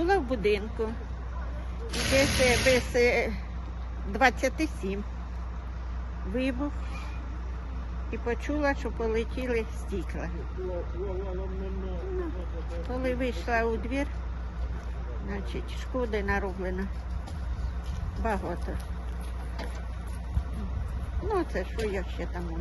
була в будинку. І десь без 27 е, вибух. І почула, що полетіли стікла. Коли вийшла у двір, значить, шкоди нароблено багато. Ну, це що я ще там можу